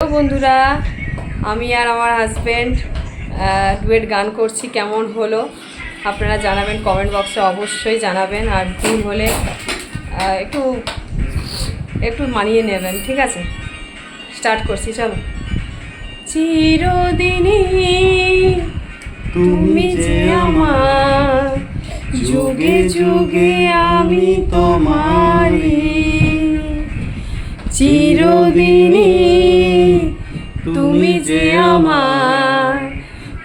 তো বন্ধুরা আমি আর আমার হাজব্যান্ড ডুয়েট গান করছি কেমন হলো? আপনারা জানাবেন কমেন্ট বক্সে অবশ্যই জানাবেন আর ভুল হলে একটু একটু মানিয়ে নেবেন ঠিক আছে? স্টার্ট করছি চলো। চিরদিনই তুমি যে আমার যুগে যুগে আমি তোমারি।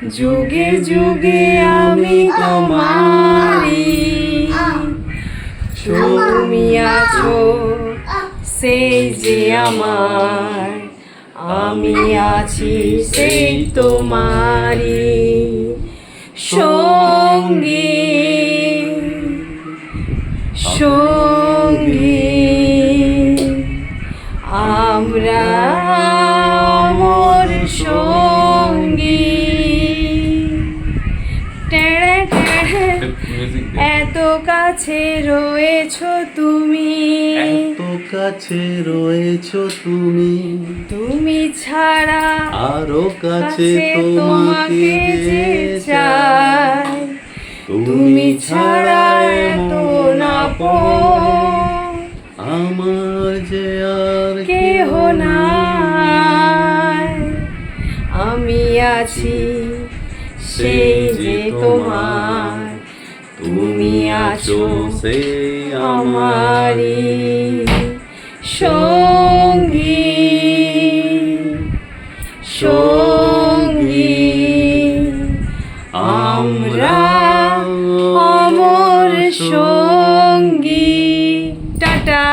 যুগে যুগে আমি তোমারি তুমি আছো সেই যে আমার। আমি আছি সেই তোমারি সঙ্গী সঙ্গী। আমরা মোর সঙ্গী। এত কাছে রয়েছো তুমি। এত কাছে রয়েছো তুমি। তুমি ছাড়া আরও কাছে কাছে তোমাকে যে চাই। তুমি ছাড়া এত না আমার যে আর কেহ নাই। আমি আছি সেই যে তোমার তুমি আছো আমারি সঙ্গী সঙ্গী আমরা অমর সঙ্গী। টাটা।